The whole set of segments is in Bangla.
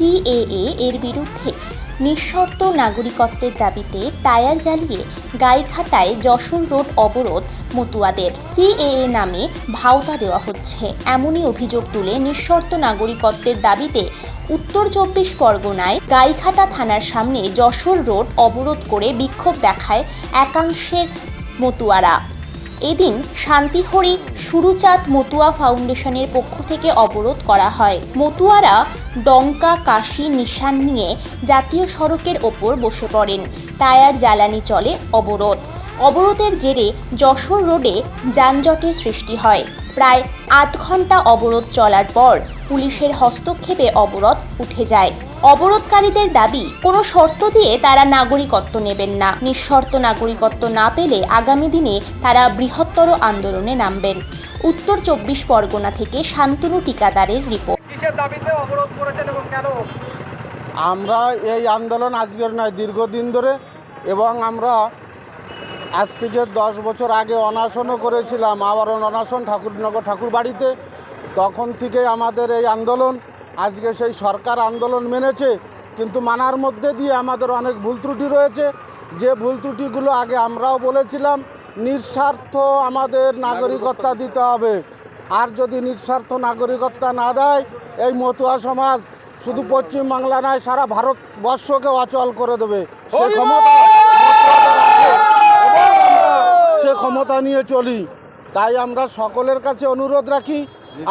সিএএ এর বিরুদ্ধে নিঃশর্ত নাগরিকত্বের দাবিতে টায়ার জ্বালিয়ে গাইঘাটায় যশোর রোড অবরোধ মতুয়াদের। সিএএ নামে ভাওতা দেওয়া হচ্ছে। এমনই অভিযোগ তুলে নিঃশর্ত নাগরিকত্বের দাবিতে উত্তর চব্বিশ পরগনায় গাইঘাটা থানার সামনে যশোর রোড অবরোধ করে বিক্ষোভ দেখায় একাংশের মতুয়ারা। এদিন শান্তিহরি সুরুচাঁদ মতুয়া ফাউন্ডেশনের পক্ষ থেকে অবরোধ করা হয়। মতুয়ারা ডঙ্কা, কাশি, নিশান নিয়ে জাতীয় সড়কের ওপর বসে পড়েন। টায়ার জ্বালানি চলে অবরোধ। অবরোধের জেরে যশোর রোডে যানজটের সৃষ্টি হয়। প্রায় আধ ঘণ্টা অবরোধ চলার পর পুলিশের হস্তক্ষেপে অবরোধ উঠে যায়। অবরোধকারীদের দাবি কোনো শর্ত দিয়ে তারা নাগরিকত্ব নেবেন না। নিঃশর্ত নাগরিকত্ব না পেলে আগামী দিনে তারা বৃহত্তর আন্দোলনে নামবেন। উত্তর চব্বিশ পরগনা থেকে শান্তনু টিকাদারের রিপোর্ট। দাবিতে অবরোধ করেছেন এবং কেন? আমরা এই আন্দোলন আজকের নয় দীর্ঘদিন ধরে এবং আমরা আজ থেকে দশ বছর আগে অনাশনও করেছিলাম আবার অনাশন ঠাকুরনগর ঠাকুর বাড়িতে তখন থেকে আমাদের এই আন্দোলন আজকে সেই সরকার আন্দোলন মেনেছে কিন্তু মানার মধ্যে দিয়ে আমাদের অনেক ভুল ত্রুটি রয়েছে। যে ভুল ত্রুটিগুলো আগে আমরাও বলেছিলাম নিঃস্বার্থ আমাদের নাগরিকত্বা দিতে হবে। আর যদি নিঃস্বার্থ নাগরিকত্বা না দেয় এই মতুয়া সমাজ শুধু পশ্চিমবাংলা নয় সারা ভারতবর্ষকে অচল করে দেবে। সে ক্ষমতা সে ক্ষমতা নিয়ে চলি। তাই আমরা সকলের কাছে অনুরোধ রাখি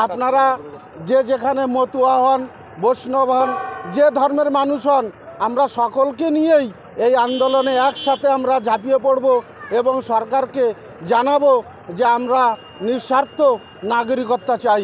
আপনারা যে যেখানে মতুয়া হন, বৈষ্ণব হন, যে ধর্মের মানুষ হন, আমরা সকলকে নিয়েই এই আন্দোলনে একসাথে আমরা ঝাঁপিয়ে পড়ব এবং সরকারকে জানাব যে আমরা নিঃস্বার্থ নাগরিকত্ব চাই।